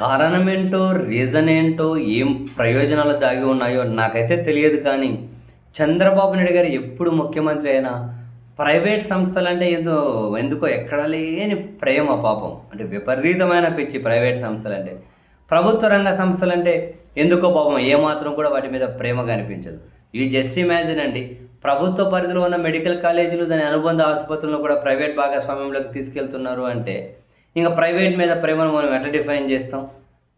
కారణం ఏంటో రీజన్ ఏంటో ఏం ప్రయోజనాలు దాగి ఉన్నాయో నాకైతే తెలియదు కానీ చంద్రబాబు నాయుడు గారు ఎప్పుడు ముఖ్యమంత్రి అయినా ప్రైవేట్ సంస్థలంటే ఏదో ఎందుకో ఎక్కడ లేని ప్రేమ పాపం. అంటే విపరీతమైన పిచ్చి ప్రైవేట్ సంస్థలంటే. ప్రభుత్వ రంగ సంస్థలంటే ఎందుకో పాపం ఏమాత్రం కూడా వాటి మీద ప్రేమ కనిపించదు ఇవి జస్ట్ ఇమాజిన్ అండి. ప్రభుత్వ పరిధిలో ఉన్న మెడికల్ కాలేజీలు దాని అనుబంధ ఆసుపత్రులను కూడా ప్రైవేట్ భాగస్వామ్యంలోకి తీసుకెళ్తున్నారు అంటే ఇంకా ప్రైవేట్ మీద ప్రేమను మనం ఎట్లా డిఫైన్ చేస్తాం?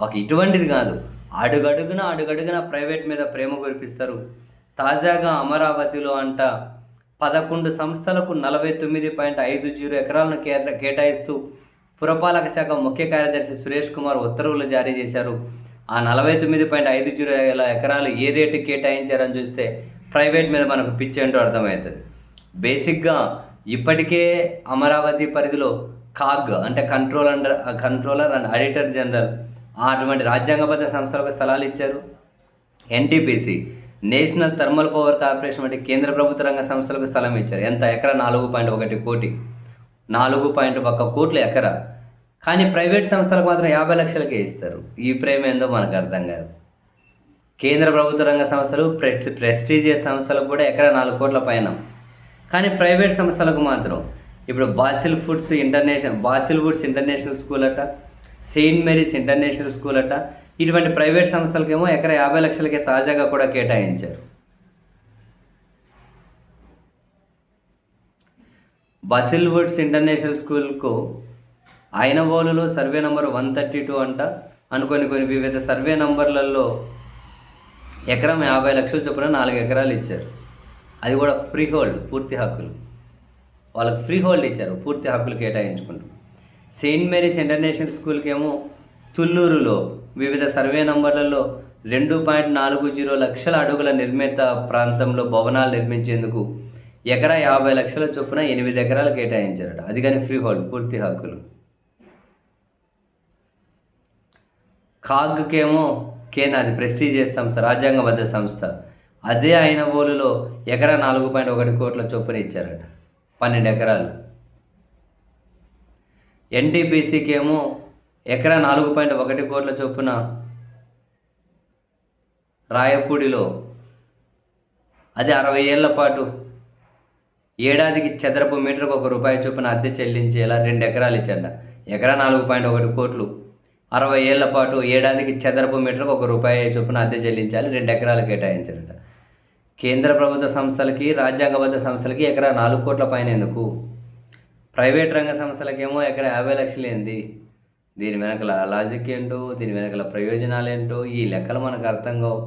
ఒక ఇటువంటిది కాదు. అడుగడుగున అడుగడుగున ప్రైవేట్ మీద ప్రేమ కురిపిస్తారు. తాజాగా అమరావతిలో అంట పదకొండు సంస్థలకు నలభై తొమ్మిది పాయింట్ ఐదు జీరో ఎకరాలను కేట కేటాయిస్తూ పురపాలక శాఖ ముఖ్య కార్యదర్శి సురేష్ కుమార్ ఉత్తర్వులు జారీ చేశారు. ఆ నలభై తొమ్మిది పాయింట్ ఐదు జీరో ఎకరాలు ఏ రేటు కేటాయించారని చూస్తే ప్రైవేట్ మీద మనకు పిచ్చి ఏంటో అర్థమవుతుంది. బేసిక్గా ఇప్పటికే అమరావతి పరిధిలో కాగ్ అంటే control under controller and auditor general అటువంటి రాజ్యాంగబద్ధ సంస్థలకు స్థలాలు ఇచ్చారు. NTPC national thermal power corporation వంటి కేంద్ర ప్రభుత్వ రంగ సంస్థలకు స్థలం ఇచ్చారు. ఎంత? ఎకరా? నాలుగు పాయింట్ ఒకటి కోటి. నాలుగు పాయింట్ ఒక కోట్ల ఎకరా. కానీ ప్రైవేట్ సంస్థలకు మాత్రం యాభై లక్షలకే ఇస్తారు. ఈ ప్రేమ ఏందో మనకు అర్థం కాదు. కేంద్ర ప్రభుత్వ రంగ సంస్థలు ప్రెస్ ప్రెస్టీజియస్ సంస్థలకు కూడా ఎకరా నాలుగు కోట్ల పైన. కానీ ప్రైవేట్ సంస్థలకు మాత్రం ఇప్పుడు Basil Foods international Basil Woods international school అట సెయింట్ మేరీస్ ఇంటర్నేషనల్ స్కూల్ అట ఇటువంటి ప్రైవేట్ సంస్థలకేమో ఎకరా యాభై లక్షలకే తాజాగా కూడా కేటాయించారు. బసిల్ వుడ్స్ ఇంటర్నేషనల్ స్కూల్కు ఆయనవోలులో survey number one thirty two అంట అనుకొని కొన్ని వివిధ సర్వే నంబర్లలో ఎకరం యాభై లక్షల చొప్పున నాలుగు ఎకరాలు ఇచ్చారు. అది కూడా ఫ్రీ హోల్డ్ పూర్తి హక్కులు. వాళ్ళకి ఫ్రీ హోల్డ్ ఇచ్చారు పూర్తి హక్కులు కేటాయించుకుంటూ. సెయింట్ మేరీస్ ఇంటర్నేషనల్ స్కూల్కి ఏమో తుళ్ళూరులో వివిధ సర్వే నంబర్లలో రెండు పాయింట్ నాలుగు జీరో లక్షల అడుగుల నిర్మిత ప్రాంతంలో భవనాలు నిర్మించేందుకు ఎకరా యాభై లక్షల చొప్పున ఎనిమిది ఎకరాలు కేటాయించారట. అది కానీ ఫ్రీ హోల్డ్ పూర్తి హక్కులు. కాగ్కేమో కేంద్ర అది ప్రెస్టీజియస్ సంస్థ రాజ్యాంగబద్ధ సంస్థ. అదే అయిన ఓలులో ఎకరా నాలుగు పాయింట్ ఒకటి కోట్ల చొప్పున ఇచ్చారట. పన్నెండు ఎకరాలు. ఎన్టీపీసీకి ఏమో ఎకరా నాలుగు పాయింట్ ఒకటి కోట్ల చొప్పున రాయపూడిలో అది అరవై ఏళ్ళ పాటు ఏడాదికి చదరపు మీటర్కు ఒక రూపాయి చొప్పున అద్దె చెల్లించేలా రెండు ఎకరాలు ఇచ్చాడ ఎకరా నాలుగు పాయింట్ ఒకటి కోట్లు. అరవై ఏళ్ళ పాటు ఏడాదికి చదరపు మీటర్కు ఒక రూపాయి చొప్పున అద్దె చెల్లించాలి రెండు ఎకరాలు కేటాయించారట. కేంద్ర ప్రభుత్వ సంస్థలకి రాజ్యాంగబద్ధ సంస్థలకి ఎకరా నాలుగు కోట్ల పైన ఎందుకు? ప్రైవేట్ రంగ సంస్థలకేమో ఎకరా యాభై లక్షలు ఏంది? దీని వెనకల లాజిక్ ఏంటో దీని వెనకల ప్రయోజనాలు ఏంటో ఈ లెక్కలు మనకు అర్థం కావు.